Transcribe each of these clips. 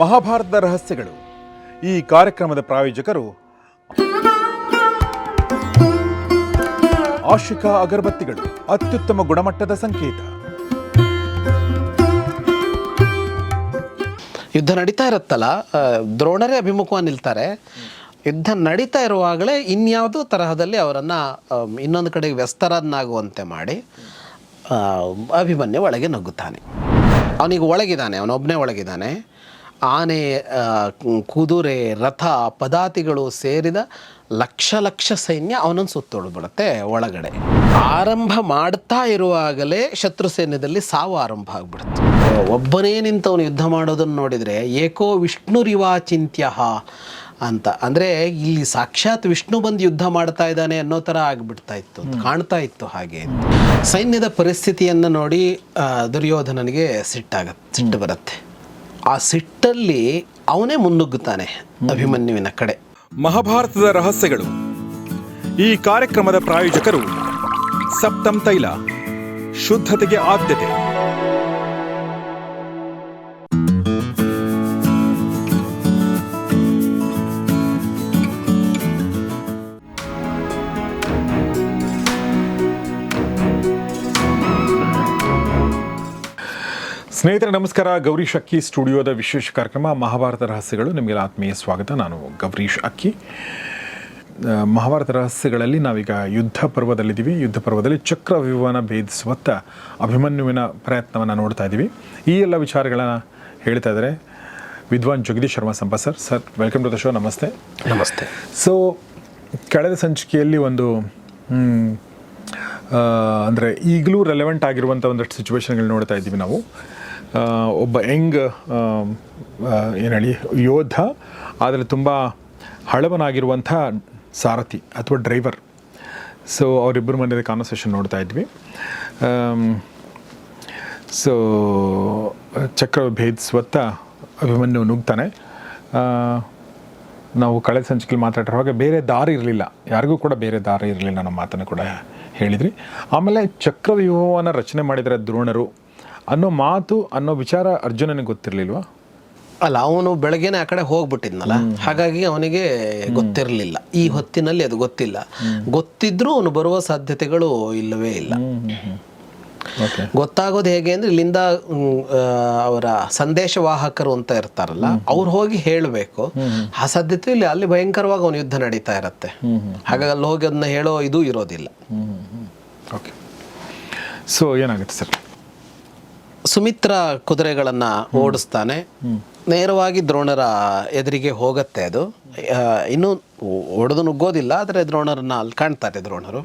ಮಹಾಭಾರತದ ರಹಸ್ಯಗಳು. ಈ ಕಾರ್ಯಕ್ರಮದ ಪ್ರಾಯೋಜಕರು ಆಶಿಕಾ ಅಗರಬತ್ತಿಗಳು, ಅತ್ಯುತ್ತಮ ಗುಣಮಟ್ಟದ ಸಂಕೇತ. ಯುದ್ಧ ನಡೀತಾ ಇರುತ್ತಲ್ಲ ದ್ರೋಣರೇ ಅಭಿಮುಖವಾಗಿ ನಿಲ್ತಾರೆ. ಯುದ್ಧ ನಡೀತಾ ಇರುವಾಗಲೇ ಇನ್ಯಾವುದೋ ತರಹದಲ್ಲಿ ಅವರನ್ನು ಇನ್ನೊಂದು ಕಡೆಗೆ ವ್ಯಸ್ತರನ್ನಾಗುವಂತೆ ಮಾಡಿ ಅಭಿಮನ್ಯು ಒಳಗೆ ನುಗ್ಗುತ್ತಾನೆ. ಅವನಿಗೆ ಒಳಗಿದ್ದಾನೆ, ಅವನೊಬ್ಬನೇ ಒಳಗಿದ್ದಾನೆ. ಆನೆ ಕುದುರೆ ರಥ ಪದಾತಿಗಳು ಸೇರಿದ ಲಕ್ಷ ಲಕ್ಷ ಸೈನ್ಯ ಅವನನ್ನು ಸುತ್ತೊಳ್ಬಿಡುತ್ತೆ ಒಳಗಡೆ. ಆರಂಭ ಮಾಡ್ತಾ ಇರುವಾಗಲೇ ಶತ್ರು ಸೈನ್ಯದಲ್ಲಿ ಸಾವು ಆರಂಭ ಆಗ್ಬಿಡುತ್ತೆ ಒಬ್ಬನೇ ನಿಂತವನು ಯುದ್ಧ ಮಾಡೋದನ್ನು ನೋಡಿದರೆ ಏಕೋ ವಿಷ್ಣು ರಿವಾಚಿಂತ್ಯ ಅಂತ. ಅಂದರೆ ಇಲ್ಲಿ ಸಾಕ್ಷಾತ್ ವಿಷ್ಣು ಬಂದು ಯುದ್ಧ ಮಾಡ್ತಾ ಇದ್ದಾನೆ ಅನ್ನೋ ಥರ ಆಗಿಬಿಡ್ತಾ ಇತ್ತು ಕಾಣ್ತಾ ಇತ್ತು ಹಾಗೆ. ಸೈನ್ಯದ ಪರಿಸ್ಥಿತಿಯನ್ನು ನೋಡಿ ದುರ್ಯೋಧನನಿಗೆ ಸಿಟ್ಟಾಗತ್ತೆ ಸಿಟ್ಟು ಬರುತ್ತೆ. ಆ ಸಿಟ್ಟಲ್ಲಿ ಅವನೇ ಮುನ್ನುಗ್ಗುತ್ತಾನೆ ಅಭಿಮನ್ಯುವಿನ ಕಡೆ. ಮಹಾಭಾರತದ ರಹಸ್ಯಗಳು. ಈ ಕಾರ್ಯಕ್ರಮದ ಪ್ರಾಯೋಜಕರು ಸಪ್ತಂ ತೈಲ ಶುದ್ಧತೆಗೆ ಆದ್ಯತೆ. ಸ್ನೇಹಿತರೆ ನಮಸ್ಕಾರ. ಗೌರೀಶ್ ಅಕ್ಕಿ ಸ್ಟುಡಿಯೋದ ವಿಶೇಷ ಕಾರ್ಯಕ್ರಮ ಮಹಾಭಾರತ ರಹಸ್ಯಗಳು. ನಿಮಗೆ ಆತ್ಮೀಯ ಸ್ವಾಗತ. ನಾನು ಗೌರೀಶ್ ಅಕ್ಕಿ ಮಹಾಭಾರತ ರಹಸ್ಯಗಳಲ್ಲಿ ನಾವೀಗ ಯುದ್ಧ ಪರ್ವದಲ್ಲಿದ್ದೀವಿ. ಯುದ್ಧ ಪರ್ವದಲ್ಲಿ ಚಕ್ರವ್ಯೂಹನ ಭೇದಿಸುವತ್ತ ಅಭಿಮನ್ಯುವಿನ ಪ್ರಯತ್ನವನ್ನು ನೋಡ್ತಾ ಇದ್ದೀವಿ. ಈ ಎಲ್ಲ ವಿಚಾರಗಳನ್ನು ಹೇಳ್ತಾ ಇದ್ದಾರೆ Vidwan Jagadish Sharma Sampa sir. Sir welcome to the show. ನಮಸ್ತೆ. ನಮಸ್ತೆ. ಸೊ ಕಳೆದ ಸಂಚಿಕೆಯಲ್ಲಿ ಒಂದು ಅಂದರೆ ಈಗಲೂ ರೆಲೆವೆಂಟ್ ಆಗಿರುವಂಥ ಒಂದಷ್ಟು ಸಿಚುವೇಶನ್ಗಳು ನೋಡ್ತಾ ಇದ್ದೀವಿ ನಾವು. ಒಬ್ಬ ಯಂಗ್ ಏನು ಹೇಳಿ ಯೋಧ, ಆದರೆ ತುಂಬ ಹಳವನಾಗಿರುವಂಥ ಸಾರಥಿ ಅಥವಾ ಡ್ರೈವರ್. ಸೊ ಅವರಿಬ್ಬರ ಮನೆಯಲ್ಲಿ ಕಾನ್ವರ್ಸೇಷನ್ ನೋಡ್ತಾ ಇದ್ವಿ. ಸೊ ಚಕ್ರ ಭೇದಿಸುವತ್ತ ಅಭಿಮನ್ಯು ನುಗ್ತಾನೆ. ನಾವು ಕಳೆದ ಸಂಚಿಕೆಯಲ್ಲಿ ಮಾತಾಡಿರುವಾಗ ಬೇರೆ ದಾರಿ ಇರಲಿಲ್ಲ. ಯಾರಿಗೂ ಕೂಡ ಬೇರೆ ದಾರಿ ಇರಲಿಲ್ಲ ನಮ್ಮ ಮಾತನ್ನು ಕೂಡ ಹೇಳಿದ್ರಿ. ಆಮೇಲೆ ಚಕ್ರವ್ಯೂಹವನ್ನು ರಚನೆ ಮಾಡಿದರೆ ದ್ರೋಣರು ಅನ್ನೋ ಮಾತು ಅನ್ನೋ ವಿಚಾರ ಅರ್ಜುನನಿಗೆ ಗೊತ್ತಿರಲಿಲ್ವಾ? ಅಲ್ಲ ಅವನು ಬೆಳಗ್ಗೆನೆ ಆ ಕಡೆ ಹೋಗ್ಬಿಟ್ಟಿದ್ನಲ್ಲ? ಹಾಗಾಗಿ ಅವನಿಗೆ ಗೊತ್ತಿರಲಿಲ್ಲ. ಈ ಹೊತ್ತಿನಲ್ಲಿ ಅದು ಗೊತ್ತಿಲ್ಲ. ಗೊತ್ತಿದ್ರೂ ಅವನು ಬರುವ ಸಾಧ್ಯತೆಗಳು ಇಲ್ಲವೇ ಇಲ್ಲ. ಗೊತ್ತಾಗೋದು ಹೇಗೆ ಅಂದ್ರೆ ಇಲ್ಲಿಂದ ಅವರ ಸಂದೇಶವಾಹಕರು ಅಂತ ಇರ್ತಾರಲ್ಲ ಅವ್ರು ಹೋಗಿ ಹೇಳಬೇಕು. ಆ ಸಾಧ್ಯತೆ ಇಲ್ಲಿ ಅಲ್ಲಿ ಭಯಂಕರವಾಗಿ ಅವನು ಯುದ್ಧ ನಡೀತಾ ಇರತ್ತೆ. ಹಾಗಾಗಿ ಅಲ್ಲಿ ಹೋಗಿ ಅದನ್ನ ಹೇಳೋ ಇದು ಇರೋದಿಲ್ಲ. ಓಕೆ ಸೊ ಏನಾಗುತ್ತೆ ಸರ್? ಸುಮಿತ್ರ ಕುದುರೆಗಳನ್ನ ಓಡಿಸ್ತಾನೆ. ನೇರವಾಗಿ ದ್ರೋಣರ ಎದುರಿಗೆ ಹೋಗತ್ತೆ ಅದು. ಇನ್ನೂ ಒಡೆದು ನುಗ್ಗೋದಿಲ್ಲ ಆದರೆ ದ್ರೋಣರನ್ನ ಅಲ್ಲಿ ಕಾಣ್ತಾರೆ ದ್ರೋಣರು.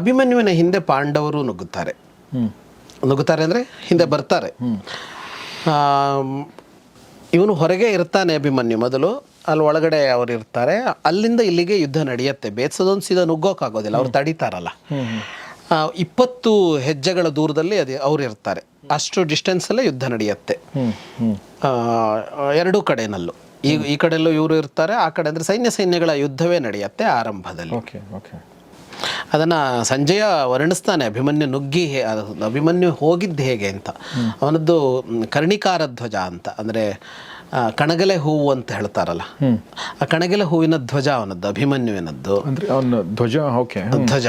ಅಭಿಮನ್ಯುವಿನ ಹಿಂದೆ ಪಾಂಡವರು ನುಗ್ಗುತ್ತಾರೆ. ನುಗ್ಗುತ್ತಾರೆ ಅಂದರೆ ಹಿಂದೆ ಬರ್ತಾರೆ. ಇವನು ಹೊರಗೆ ಇರ್ತಾನೆ ಅಭಿಮನ್ಯು ಮೊದಲು. ಅಲ್ಲಿ ಒಳಗಡೆ ಅವ್ರು ಇರ್ತಾರೆ. ಅಲ್ಲಿಂದ ಇಲ್ಲಿಗೆ ಯುದ್ಧ ನಡೆಯುತ್ತೆ. ಬೇಸದೊಂದು ಸೀದಾ ನುಗ್ಗೋಕ್ಕಾಗೋದಿಲ್ಲ ಅವ್ರು ತಡೀತಾರಲ್ಲ. ಇಪ್ಪತ್ತು ಹೆಜ್ಜೆಗಳ ದೂರದಲ್ಲಿ ಅದೇ ಅವ್ರು ಇರ್ತಾರೆ. ಅಷ್ಟು ಡಿಸ್ಟೆನ್ಸಲ್ಲೇ ಯುದ್ಧ ನಡೆಯುತ್ತೆ. ಎರಡೂ ಕಡೆನಲ್ಲೂ. ಈ ಈ ಕಡೆಯಲ್ಲೂ ಇವರು ಇರ್ತಾರೆ ಆ ಕಡೆ ಅಂದರೆ ಸೈನ್ಯ ಸೈನ್ಯಗಳ ಯುದ್ಧವೇ ನಡೆಯುತ್ತೆ ಆರಂಭದಲ್ಲಿ. Okay okay. ಅದನ್ನು ಸಂಜಯ ವರ್ಣಿಸ್ತಾನೆ ಅಭಿಮನ್ಯು ನುಗ್ಗಿ ಹೇ- ಅಭಿಮನ್ಯು ಹೋಗಿದ್ದು ಹೇಗೆ ಅಂತ. ಅವನದ್ದು ಕರ್ಣಿಕಾರ ಧ್ವಜ ಅಂತ ಅಂದರೆ ಕಣಗಲೆ ಹೂವು ಅಂತ ಹೇಳ್ತಾರಲ್ಲ. ಆ ಕಣಗಲೆ ಹೂವಿನ ಧ್ವಜ ಅವನದ್ದು ಅಭಿಮನ್ಯುವಿನದ್ದು. ಅಂದರೆ ಅವನ ಧ್ವಜ ಓಕೆ. ಧ್ವಜ.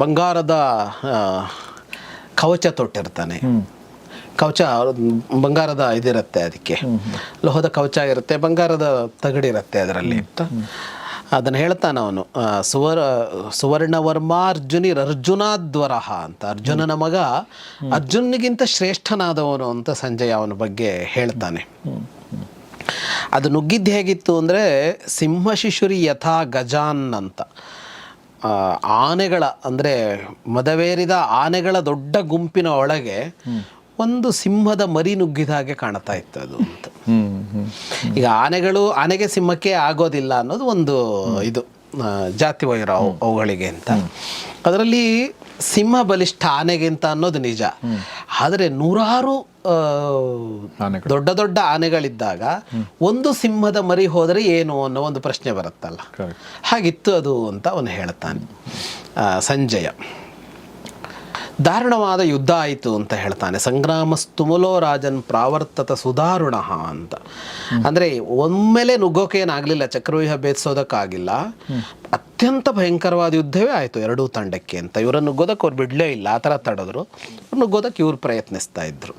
ಬಂಗಾರದ ಕವಚ ತೊಟ್ಟಿರ್ತಾನೆ. ಕವಚ ಬಂಗಾರದ ಇದಿರುತ್ತೆ ಅದಕ್ಕೆ. ಲೋಹದ ಕವಚ ಇರುತ್ತೆ ಬಂಗಾರದ ತಗಡಿರುತ್ತೆ ಅದರಲ್ಲಿ. ಅಂತ ಅದನ್ನು ಹೇಳ್ತಾನೆ ಅವನು. ಸುವರ್ ಸುವರ್ಣವರ್ಮ ಅರ್ಜುನಿರ್ ಅರ್ಜುನಾದ್ವರಹ ಅಂತ. ಅರ್ಜುನನ ಮಗ ಅರ್ಜುನಿಗಿಂತ ಶ್ರೇಷ್ಠನಾದವನು ಅಂತ ಸಂಜಯ್ ಅವನ ಬಗ್ಗೆ ಹೇಳ್ತಾನೆ. ಅದು ನುಗ್ಗಿದ್ದು ಹೇಗಿತ್ತು ಅಂದರೆ ಸಿಂಹಶಿಶುರಿ ಯಥಾ ಗಜಾನ್ ಅಂತ. ಆನೆಗಳ ಅಂದರೆ ಮದವೇರಿದ ಆನೆಗಳ ದೊಡ್ಡ ಗುಂಪಿನ ಒಳಗೆ ಒಂದು ಸಿಂಹದ ಮರಿ ನುಗ್ಗಿದ ಹಾಗೆ ಕಾಣ್ತಾ ಇತ್ತು ಅದು ಅಂತ. ಈಗ ಆನೆಗಳು ಆನೆಗೆ ಸಿಂಹಕ್ಕೆ ಆಗೋದಿಲ್ಲ ಅನ್ನೋದು ಒಂದು ಇದು ಜಾತಿ ವೈರ ಅವುಗಳಿಗೆ ಅಂತ. ಅದರಲ್ಲಿ ಸಿಂಹ ಬಲಿಷ್ಠ ಆನೆಗಿಂತ ಅನ್ನೋದು ನಿಜ. ಆದರೆ ನೂರಾರು ದೊಡ್ಡ ದೊಡ್ಡ ಆನೆಗಳಿದ್ದಾಗ ಒಂದು ಸಿಂಹದ ಮರಿ ಹೋದರೆ ಏನು ಅನ್ನೋ ಒಂದು ಪ್ರಶ್ನೆ ಬರುತ್ತಲ್ಲ. ಹಾಗಿತ್ತು ಅದು ಅಂತ ಅವನು ಹೇಳ್ತಾನೆ. ಸಂಜಯ. ದಾರುಣವಾದ ಯುದ್ಧ ಆಯಿತು ಅಂತ ಹೇಳ್ತಾನೆ. ಸಂಗ್ರಾಮ ಸ್ತುಮಲೋ ರಾಜನ್ ಪ್ರಾವರ್ತತ ಸುಧಾರುಣ ಅಂತ. ಅಂದರೆ ಒಮ್ಮೆಲೆ ನುಗ್ಗೋಕೆ ಏನಾಗಲಿಲ್ಲ ಚಕ್ರವ್ಯೂಹ ಭೇದಿಸೋದಕ್ಕಾಗಿಲ್ಲ. ಅತ್ಯಂತ ಭಯಂಕರವಾದ ಯುದ್ಧವೇ ಆಯಿತು ಎರಡೂ ತಂಡಕ್ಕೆ ಅಂತ. ಇವರನ್ನು ಗೋದಕ್ಕೆ ಅವ್ರು ಬಿಡಲೇ ಇಲ್ಲ ಆ ಥರ ತಡೆದ್ರು. ನುಗ್ಗೋದಕ್ಕೆ ಇವ್ರು ಪ್ರಯತ್ನಿಸ್ತಾ ಇದ್ರು.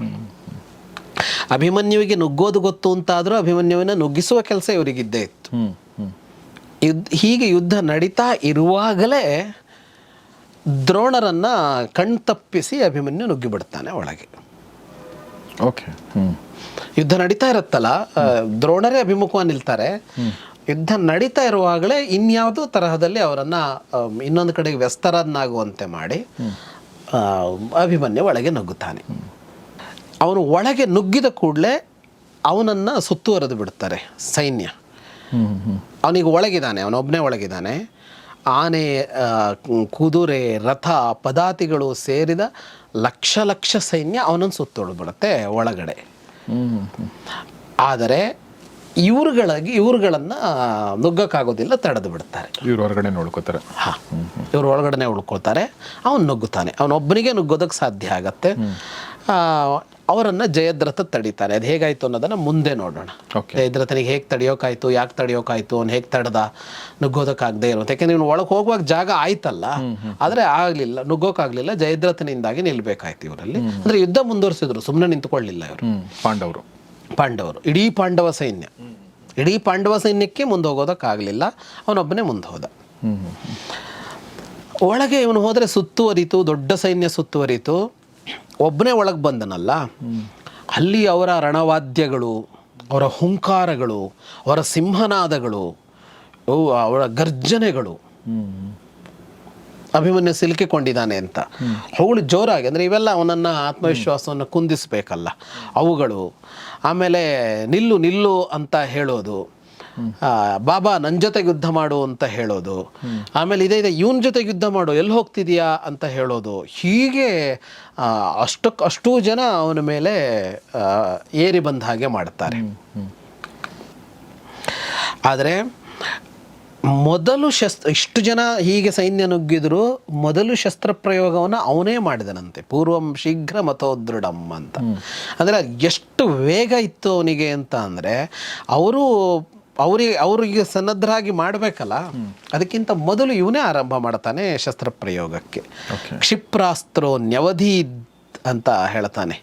ಅಭಿಮನ್ಯುವಿಗೆ ನುಗ್ಗೋದು ಗೊತ್ತು ಅಂತಾದರೂ ಅಭಿಮನ್ಯುವಿನ ನುಗ್ಗಿಸುವ ಕೆಲಸ ಇವರಿಗಿದ್ದೇ ಇತ್ತು. ಯುದ್ಧ ಹೀಗೆ ಯುದ್ಧ ನಡೀತಾ ಇರುವಾಗಲೇ ದ್ರೋಣರನ್ನ ಕಣ್ತಪ್ಪಿಸಿ ಅಭಿಮನ್ಯು ನುಗ್ಗಿಬಿಡ್ತಾನೆ ಒಳಗೆ. ಓಕೆ ಯುದ್ಧ ನಡೀತಾ ಇರುತ್ತಲ್ಲ ದ್ರೋಣರೇ ಅಭಿಮುಖವಾಗಿ ನಿಲ್ತಾರೆ. ಯುದ್ಧ ನಡೀತಾ ಇರುವಾಗಲೇ ಇನ್ಯಾವುದೋ ತರಹದಲ್ಲಿ ಅವರನ್ನ ಇನ್ನೊಂದು ಕಡೆಗೆ ವ್ಯಸ್ತರನ್ನಾಗುವಂತೆ ಮಾಡಿ ಅಭಿಮನ್ಯು ಒಳಗೆ ನುಗ್ಗುತ್ತಾನೆ. ಅವನು ಒಳಗೆ ನುಗ್ಗಿದ ಕೂಡಲೇ ಅವನನ್ನು ಸುತ್ತುವರೆದು ಬಿಡ್ತಾರೆ ಸೈನ್ಯ. ಅವನಿಗೆ ಒಳಗಿದ್ದಾನೆ ಅವನೊಬ್ಬನೇ ಒಳಗಿದ್ದಾನೆ. ಆನೆ ಕುದುರೆ ರಥ ಪದಾತಿಗಳು ಸೇರಿದ ಲಕ್ಷ ಲಕ್ಷ ಸೈನ್ಯ ಅವನನ್ನು ಸುತ್ತೊಳ್ಬಿಡುತ್ತೆ ಒಳಗಡೆ. ಆದರೆ ಇವ್ರುಗಳಾಗಿ ಇವ್ರುಗಳನ್ನು ನುಗ್ಗಕ್ಕಾಗೋದಿಲ್ಲ ತಡೆದು ಬಿಡ್ತಾರೆ. ಇವ್ರು ಹೊರಗಡೆ ಉಳ್ಕೋತಾರೆ ಹಾ. ಇವ್ರು ಒಳಗಡೆ ಉಳ್ಕೊಳ್ತಾರೆ. ಅವನು ನುಗ್ಗುತ್ತಾನೆ. ಅವನೊಬ್ಬನಿಗೆ ನುಗ್ಗೋದಕ್ಕೆ ಸಾಧ್ಯ ಆಗತ್ತೆ. ಅವರನ್ನು ಜಯದ್ರಥ ತಡೀತಾನೆ. ಅದು ಹೇಗಾಯ್ತು ಅನ್ನೋದನ್ನ ಮುಂದೆ ನೋಡೋಣ. ಜಯದ್ರಥನಿಗೆ ಹೇಗೆ ತಡೆಯೋಕಾಯ್ತು ಯಾಕೆ ತಡೆಯೋಕಾಯ್ತು ಅವ್ನು ಹೇಗೆ ತಡೆದ ನುಗ್ಗೋದಕ್ಕಾಗದೇ ಇರುತ್ತೆ ಯಾಕೆಂದ್ರೆ ಇವ್ನು ಒಳಗೆ ಹೋಗುವಾಗ ಜಾಗ ಆಯ್ತಲ್ಲ. ಆದರೆ ಆಗಲಿಲ್ಲ ನುಗ್ಗೋಕ್ಕಾಗಲಿಲ್ಲ ಜಯದ್ರಥನಿಂದಾಗಿ ನಿಲ್ಬೇಕಾಯ್ತು ಇವರಲ್ಲಿ. ಅಂದ್ರೆ ಯುದ್ಧ ಮುಂದುವರಿಸಿದ್ರು ಸುಮ್ಮನೆ ನಿಂತ್ಕೊಳ್ಳಿಲ್ಲ ಇವರು. ಪಾಂಡವರು. ಪಾಂಡವರು. ಇಡೀ ಪಾಂಡವ ಸೈನ್ಯ. ಇಡೀ ಪಾಂಡವ ಸೈನ್ಯಕ್ಕೆ ಮುಂದೆ ಹೋಗೋದಕ್ಕಾಗಲಿಲ್ಲ. ಅವನೊಬ್ಬನೇ ಮುಂದೆ ಹೋದ. ಒಳಗೆ ಇವನು ಹೋದರೆ ಸುತ್ತುವರಿತು, ದೊಡ್ಡ ಸೈನ್ಯ ಸುತ್ತುವರಿತು. ಒಬ್ಬನೇ ಒಳಗೆ ಬಂದನಲ್ಲ. ಅಲ್ಲಿ ಅವರ ರಣವಾದ್ಯಗಳು, ಅವರ ಹುಂಕಾರಗಳು, ಅವರ ಸಿಂಹನಾದಗಳು ಅವು ಅವರ ಗರ್ಜನೆಗಳು. ಅಭಿಮನ್ಯು ಸಿಲುಕಿಕೊಂಡಿದ್ದಾನೆ ಅಂತ. ಅವಳು ಜೋರಾಗಿ ಅಂದರೆ ಇವೆಲ್ಲ ಅವನನ್ನು ಆತ್ಮವಿಶ್ವಾಸವನ್ನು ಕುಂದಿಸಬೇಕಲ್ಲ ಅವುಗಳು. ಆಮೇಲೆ ನಿಲ್ಲು ನಿಲ್ಲು ಅಂತ ಹೇಳೋದು. ಬಾಬಾ ನನ್ನ ಜೊತೆ ಯುದ್ಧ ಮಾಡು ಅಂತ ಹೇಳೋದು. ಆಮೇಲೆ ಇದೇ ಇದೆ ಇವನ ಜೊತೆ ಯುದ್ಧ ಮಾಡು ಎಲ್ಲಿ ಹೋಗ್ತಿದೀಯಾ ಅಂತ ಹೇಳೋದು. ಹೀಗೆ ಅಷ್ಟಕ್ಕೆ ಅಷ್ಟೂ ಜನ ಅವನ ಮೇಲೆ ಏರಿ ಬಂದ ಹಾಗೆ ಮಾಡ್ತಾರೆ. ಆದರೆ ಮೊದಲು ಶಸ್ತ್ರ ಇಷ್ಟು ಜನ ಹೀಗೆ ಸೈನ್ಯ ನುಗ್ಗಿದ್ರು ಮೊದಲು ಶಸ್ತ್ರ ಪ್ರಯೋಗವನ್ನು ಅವನೇ ಮಾಡಿದನಂತೆ. ಪೂರ್ವಂ ಶೀಘ್ರ ಮತೋದೃಢಂ ಅಂತ. ಅಂದರೆ ಎಷ್ಟು ವೇಗ ಇತ್ತು ಅವನಿಗೆ ಅಂತ ಅಂದರೆ ಅವರು ಅವರಿಗೆ ಅವರಿಗೆ ಸನ್ನದ್ಧರಾಗಿ ಮಾಡಬೇಕಲ್ಲ ಅದಕ್ಕಿಂತ ಮೊದಲು ಇವನೇ ಆರಂಭ ಮಾಡ್ತಾನೆ ಶಸ್ತ್ರ ಪ್ರಯೋಗಕ್ಕೆ. ಕ್ಷಿಪ್ರಾಸ್ತ್ರೋ ನ್ಯವಧಿ ಅಂತ ಹೇಳ್ತಾನೆ.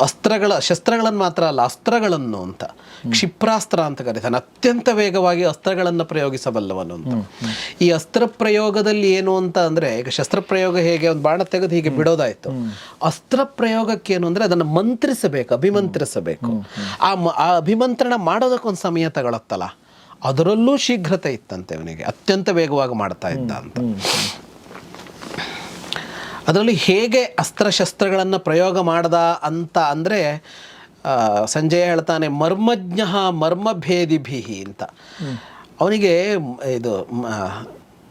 ಅಸ್ತ್ರಗಳ ಶಸ್ತ್ರಗಳನ್ನು ಮಾತ್ರ ಅಲ್ಲ ಅಸ್ತ್ರಗಳನ್ನು ಅಂತ. ಕ್ಷಿಪ್ರಾಸ್ತ್ರ ಅಂತ ಕರೀತಾನೆ. ಅತ್ಯಂತ ವೇಗವಾಗಿ ಅಸ್ತ್ರಗಳನ್ನು ಪ್ರಯೋಗಿಸಬಲ್ಲವನು ಅಂತ. ಈ ಅಸ್ತ್ರ ಪ್ರಯೋಗದಲ್ಲಿ ಏನು ಅಂತ ಅಂದರೆ ಈಗ ಶಸ್ತ್ರಪ್ರಯೋಗ ಹೇಗೆ ಒಂದು ಬಾಣ ತೆಗೆದು ಹೀಗೆ ಬಿಡೋದಾಯಿತು. ಅಸ್ತ್ರ ಪ್ರಯೋಗಕ್ಕೆ ಏನು ಅಂದ್ರೆ ಅದನ್ನು ಮಂತ್ರಿಸಬೇಕು ಅಭಿಮಂತ್ರಿಸಬೇಕು. ಆ ಅಭಿಮಂತ್ರಣ ಮಾಡೋದಕ್ಕೊಂದು ಸಮಯ ತಗೊಳತ್ತಲ್ಲ. ಅದರಲ್ಲೂ ಶೀಘ್ರತೆ ಇತ್ತಂತೆ ಅವನಿಗೆ. ಅತ್ಯಂತ ವೇಗವಾಗಿ ಮಾಡ್ತಾ ಇದ್ದ ಅಂತ. ಅದರಲ್ಲಿ ಹೇಗೆ ಅಸ್ತ್ರಶಸ್ತ್ರಗಳನ್ನು ಪ್ರಯೋಗ ಮಾಡ್ದ ಅಂತ ಅಂದರೆ ಸಂಜಯ ಹೇಳ್ತಾನೆ ಮರ್ಮಜ್ಞ ಮರ್ಮಭೇದಿಭಿ ಅಂತ. ಅವನಿಗೆ ಇದು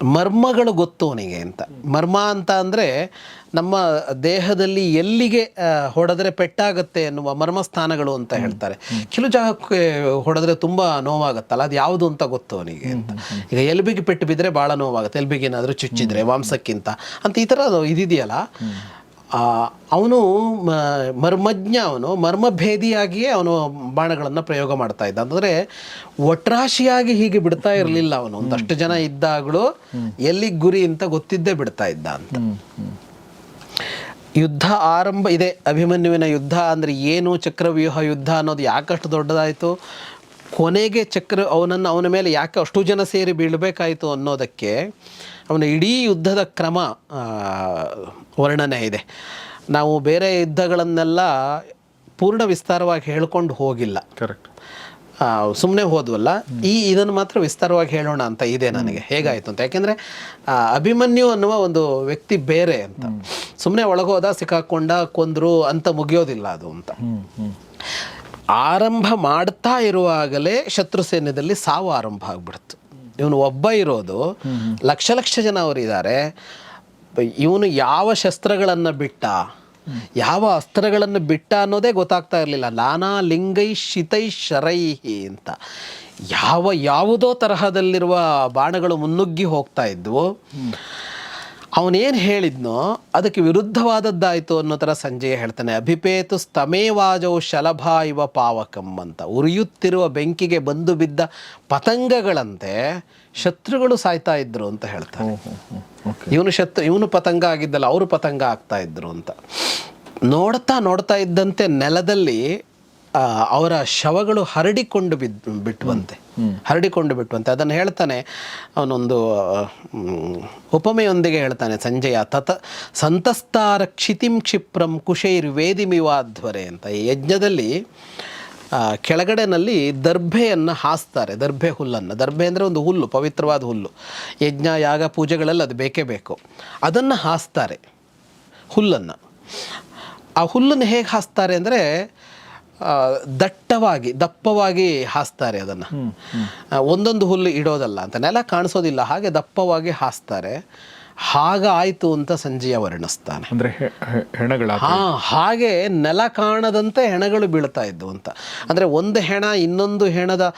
ಮರ್ಮಗಳು ಗೊತ್ತು ಅವನಿಗೆ ಅಂತ. ಮರ್ಮ ಅಂತ ಅಂದರೆ ನಮ್ಮ ದೇಹದಲ್ಲಿ ಎಲ್ಲಿಗೆ ಹೊಡೆದ್ರೆ ಪೆಟ್ಟಾಗುತ್ತೆ ಎನ್ನುವ ಮರ್ಮಸ್ಥಾನಗಳು ಅಂತ ಹೇಳ್ತಾರೆ. ಕೆಲವು ಜಾಗಕ್ಕೆ ಹೊಡೆದ್ರೆ ತುಂಬ ನೋವಾಗುತ್ತಲ್ಲ ಅದು ಯಾವುದು ಅಂತ ಗೊತ್ತು ಅವನಿಗೆ ಅಂತ. ಈಗ ಎಲ್ಬಿಗೆ ಪೆಟ್ಟು ಬಿದ್ದರೆ ಭಾಳ ನೋವಾಗುತ್ತೆ. ಎಲ್ಬಿಗೆ ಏನಾದರೂ ಚುಚ್ಚಿದ್ರೆ ಮಾಂಸಕ್ಕಿಂತ. ಅಂತ ಈ ಥರ ಇದೆಯಲ್ಲ ಇದಿದೆಯಲ್ಲ. ಅವನು ಮರ್ಮಜ್ಞ ಅವನು ಮರ್ಮಭೇದಿಯಾಗಿಯೇ ಅವನು ಬಾಣಗಳನ್ನು ಪ್ರಯೋಗ ಮಾಡ್ತಾ ಇದ್ದ. ಅಂದರೆ ಒಟ್ರಾಶಿಯಾಗಿ ಹೀಗೆ ಬಿಡ್ತಾ ಇರಲಿಲ್ಲ ಅವನು. ಒಂದಷ್ಟು ಜನ ಇದ್ದಾಗಲೂ ಎಲ್ಲಿ ಗುರಿ ಅಂತ ಗೊತ್ತಿದ್ದೇ ಬಿಡ್ತಾ ಇದ್ದ ಅಂತ. ಯುದ್ಧ ಆರಂಭ ಇದೆ ಅಭಿಮನ್ಯುವಿನ ಯುದ್ಧ ಅಂದರೆ ಏನು ಚಕ್ರವ್ಯೂಹ ಯುದ್ಧ ಅನ್ನೋದು ಯಾಕಷ್ಟು ದೊಡ್ಡದಾಯಿತು? ಕೊನೆಗೆ ಚಕ್ರ ಅವನನ್ನು ಅವನ ಮೇಲೆ ಯಾಕೆ ಅಷ್ಟು ಜನ ಸೇರಿ ಬೀಳಬೇಕಾಯಿತು ಅನ್ನೋದಕ್ಕೆ ಅವನ ಇಡೀ ಯುದ್ಧದ ಕ್ರಮ ವರ್ಣನೆ ಇದೆ. ನಾವು ಬೇರೆ ಯುದ್ಧಗಳನ್ನೆಲ್ಲ ಪೂರ್ಣ ವಿಸ್ತಾರವಾಗಿ ಹೇಳ್ಕೊಂಡು ಹೋಗಿಲ್ಲ. ಕರೆಕ್ಟ್ ಸುಮ್ಮನೆ ಹೋದ್ವಲ್ಲ? ಈ ಇದನ್ನು ಮಾತ್ರ ವಿಸ್ತಾರವಾಗಿ ಹೇಳೋಣ ಅಂತ ಇದೆ ನನಗೆ. ಹೇಗಾಯಿತು ಅಂತ? ಯಾಕೆಂದರೆ ಅಭಿಮನ್ಯು ಅನ್ನುವ ಒಂದು ವ್ಯಕ್ತಿ ಬೇರೆ ಅಂತ. ಸುಮ್ಮನೆ ಒಳಗೋದ ಸಿಕ್ಕಾಕೊಂಡ ಕೊಂದರು ಅಂತ ಮುಗಿಯೋದಿಲ್ಲ ಅದು ಅಂತ. ಆರಂಭ ಮಾಡ್ತಾ ಇರುವಾಗಲೇ ಶತ್ರು ಸೈನ್ಯದಲ್ಲಿ ಸಾವು ಆರಂಭ ಆಗ್ಬಿಡ್ತು. ಇವನು ಒಬ್ಬ ಇರೋದು ಲಕ್ಷ ಲಕ್ಷ ಜನ ಅವರಿದ್ದಾರೆ. ಇವನು ಯಾವ ಶಸ್ತ್ರಗಳನ್ನು ಬಿಟ್ಟ, ಯಾವ ಅಸ್ತ್ರಗಳನ್ನು ಬಿಟ್ಟ ಅನ್ನೋದೇ ಗೊತ್ತಾಗ್ತಾ ಇರಲಿಲ್ಲ. ನಾನಾ ಲಿಂಗೈ ಶಿತೈ ಶರೈಹಿ ಅಂತ. ಯಾವ ಯಾವುದೋ ತರಹದಲ್ಲಿರುವ ಬಾಣಗಳು ಮುನ್ನುಗ್ಗಿ ಹೋಗ್ತಾ ಇದ್ವು. ಅವನೇನು ಹೇಳಿದ್ನೋ ಅದಕ್ಕೆ ವಿರುದ್ಧವಾದದ್ದಾಯಿತು ಅನ್ನೋ ಥರ ಸಂಜಯ ಹೇಳ್ತಾನೆ ಅಭಿಪೇತು ಸ್ತಮೇವಾಜವು ಶಲಭ ಇವ ಪಾವಕಂ ಅಂತ. ಉರಿಯುತ್ತಿರುವ ಬೆಂಕಿಗೆ ಬಂದು ಬಿದ್ದ ಪತಂಗಗಳಂತೆ ಶತ್ರುಗಳು ಸಾಯ್ತಾ ಇದ್ರು ಅಂತ ಹೇಳ್ತಾನೆ. ಇವನು ಶತ್ರು ಇವನು ಪತಂಗ ಆಗಿದ್ದಲ್ಲ ಅವರು ಪತಂಗ ಆಗ್ತಾ ಇದ್ರು ಅಂತ. ನೋಡ್ತಾ ನೋಡ್ತಾ ಇದ್ದಂತೆ ನೆಲದಲ್ಲಿ ಅವರ ಶವಗಳು ಹರಡಿಕೊಂಡು ಬಿದ್ದು ಬಿಟ್ಟುವಂತೆ ಹರಡಿಕೊಂಡು ಬಿಟ್ಟುವಂತೆ ಅದನ್ನು ಹೇಳ್ತಾನೆ ಅವನೊಂದು ಉಪಮೆಯೊಂದಿಗೆ ಹೇಳ್ತಾನೆ ಸಂಜಯ ತತ ಸಂತಸ್ತಾರ ಕ್ಷಿತಿಂ ಕ್ಷಿಪ್ರಂ ಕುಶೈರ್ ವೇದಿಮಿವಾಧ್ವರೆ ಅಂತ. ಈ ಯಜ್ಞದಲ್ಲಿ ಕೆಳಗಡೆನಲ್ಲಿ ದರ್ಭೆಯನ್ನು ಹಾಸ್ತಾರೆ, ದರ್ಭೆ ಹುಲ್ಲನ್ನು. ದರ್ಭೆ ಅಂದರೆ ಒಂದು ಹುಲ್ಲು, ಪವಿತ್ರವಾದ ಹುಲ್ಲು. ಯಜ್ಞ, ಯಾಗ, ಪೂಜೆಗಳಲ್ಲಿ ಅದು ಬೇಕೇ ಬೇಕು. ಅದನ್ನು ಹಾಸ್ತಾರೆ, ಹುಲ್ಲನ್ನು. ಆ ಹುಲ್ಲನ್ನು ಹೇಗೆ ಹಾಸ್ತಾರೆ ಅಂದರೆ ದಟ್ಟವಾಗಿ ದಪ್ಪವಾಗಿ ಹಾಸ್ತಾರೆ ಅದನ್ನು. ಒಂದೊಂದು ಹುಲ್ಲು ಇಡೋದಲ್ಲ ಅಂತ ನೆಲ ಕಾಣಿಸೋದಿಲ್ಲ ಹಾಗೆ ದಪ್ಪವಾಗಿ ಹಾಸ್ತಾರೆ. ಹಾಗಾಯಿತು ಅಂತ ಸಂಜೆಯ ವರ್ಣಿಸ್ತಾನೆ. ಅಂದ್ರೆ ಹೆಣಗಳ ಹಾ ಹಾಗೆ ನೆಲ ಕಾಣದಂತೆ ಹೆಣಗಳು ಬೀಳ್ತಾ ಇದ್ದವು ಅಂತ. ಅಂದರೆ ಒಂದು ಹೆಣ ಇನ್ನೊಂದು ಹೆಣದ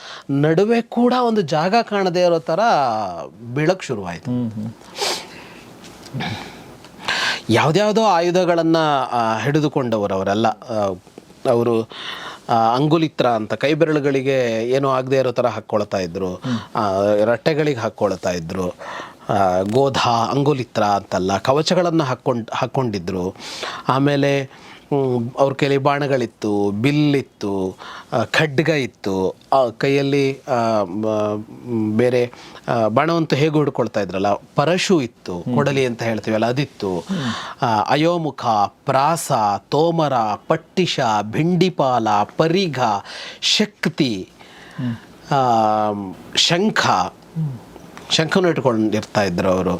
ನಡುವೆ ಕೂಡ ಒಂದು ಜಾಗ ಕಾಣದೇ ಇರೋ ಥರ ಬೀಳಕ್ಕೆ ಶುರುವಾಯಿತು. ಯಾವುದ್ಯಾವುದೋ ಆಯುಧಗಳನ್ನು ಹಿಡಿದುಕೊಂಡವರು ಅವರೆಲ್ಲ ಅವರು ಅಂಗುಲಿತ್ರ ಅಂತ ಕೈ ಬೆರಳುಗಳಿಗೆ ಏನೂ ಆಗದೆ ಇರೋ ಥರ ಹಾಕ್ಕೊಳ್ತಾ ಇದ್ರು. ರಟ್ಟೆಗಳಿಗೆ ಹಾಕ್ಕೊಳ್ತಾ ಇದ್ರು. ಗೋಧ, ಅಂಗುಲಿತ್ರ ಅಂತಲ್ಲ ಕವಚಗಳನ್ನು ಹಾಕ್ಕೊಂಡು, ಹಾಕ್ಕೊಂಡಿದ್ರು. ಆಮೇಲೆ ಅವ್ರ ಕೈಲಿ ಬಾಣಗಳಿತ್ತು ಬಿಲ್ಲಿತ್ತು ಖಡ್ಗ ಇತ್ತು. ಆ, ಕೈಯಲ್ಲಿ ಬೇರೆ ಬಾಣವಂತೂ ಹೇಗೆ ಹುಡ್ಕೊಳ್ತಾ ಇದ್ರಲ್ಲ? ಪರಶು ಇತ್ತು ಕೊಡಲಿ ಅಂತ ಹೇಳ್ತೀವಲ್ಲ ಅದಿತ್ತು. ಅಯೋಮುಖ ಪ್ರಾಸ ತೋಮರ ಪಟ್ಟಿಶ ಭಿಂಡಿಪಾಲ ಪರಿಘ ಶಕ್ತಿ ಶಂಖ. ಶಂಖವನ್ನು ಇಟ್ಕೊಂಡಿರ್ತಾ ಇದ್ರು ಅವರು.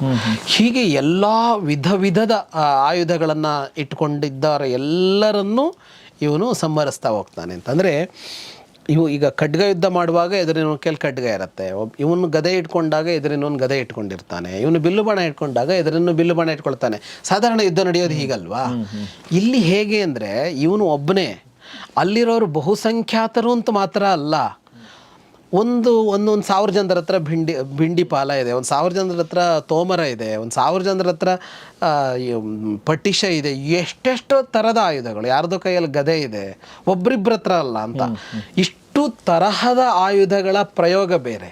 ಹೀಗೆ ಎಲ್ಲ ವಿಧ ವಿಧದ ಆಯುಧಗಳನ್ನು ಇಟ್ಕೊಂಡಿದ್ದಾರೆ ಎಲ್ಲರನ್ನೂ ಇವನು ಸಂಹರಿಸ್ತಾ ಹೋಗ್ತಾನೆ ಅಂತಂದ್ರೆ ಇವು ಈಗ ಖಡ್ಗ ಯುದ್ಧ ಮಾಡುವಾಗ ಎದುರಿನ ಕೆಲ ಖಡ್ಗ ಇರುತ್ತೆ. ಒಬ್ ಇವನು ಗದೆ ಇಟ್ಕೊಂಡಾಗ ಎದುರಿನೊಂದು ಗದೆ ಇಟ್ಕೊಂಡಿರ್ತಾನೆ. ಇವನು ಬಿಲ್ಲು ಬಣ ಇಟ್ಕೊಂಡಾಗ ಎದುರಿನ ಬಿಲ್ಲು ಬಣ ಇಟ್ಕೊಳ್ತಾನೆ. ಸಾಧಾರಣ ಯುದ್ಧ ನಡೆಯೋದು ಹೀಗಲ್ವಾ? ಇಲ್ಲಿ ಹೇಗೆ ಅಂದರೆ ಇವನು ಒಬ್ಬನೇ ಅಲ್ಲಿರೋರು ಬಹುಸಂಖ್ಯಾತರು ಅಂತ ಮಾತ್ರ ಅಲ್ಲ. ಒಂದು ಒಂದೊಂದು ಸಾವಿರ ಜನರ ಹತ್ರ ಭಿಂಡಿ ಭಿಂಡಿ ಪಾಲ ಇದೆ ಒಂದು ಸಾವಿರ ಜನರ ಹತ್ರ ತೋಮರ ಇದೆ ಒಂದು ಸಾವಿರ ಜನರ ಹತ್ರ ಪಟ್ಟಿಶ ಇದೆ ಎಷ್ಟೆಷ್ಟೋ ಥರದ ಆಯುಧಗಳು ಯಾರ್ದೋ ಕೈಯಲ್ಲಿ ಗದೆ ಇದೆ ಒಬ್ರಿಬ್ರ ಹತ್ರ ಅಲ್ಲ ಅಂತ. ಇಷ್ಟು ತರಹದ ಆಯುಧಗಳ ಪ್ರಯೋಗ ಬೇರೆ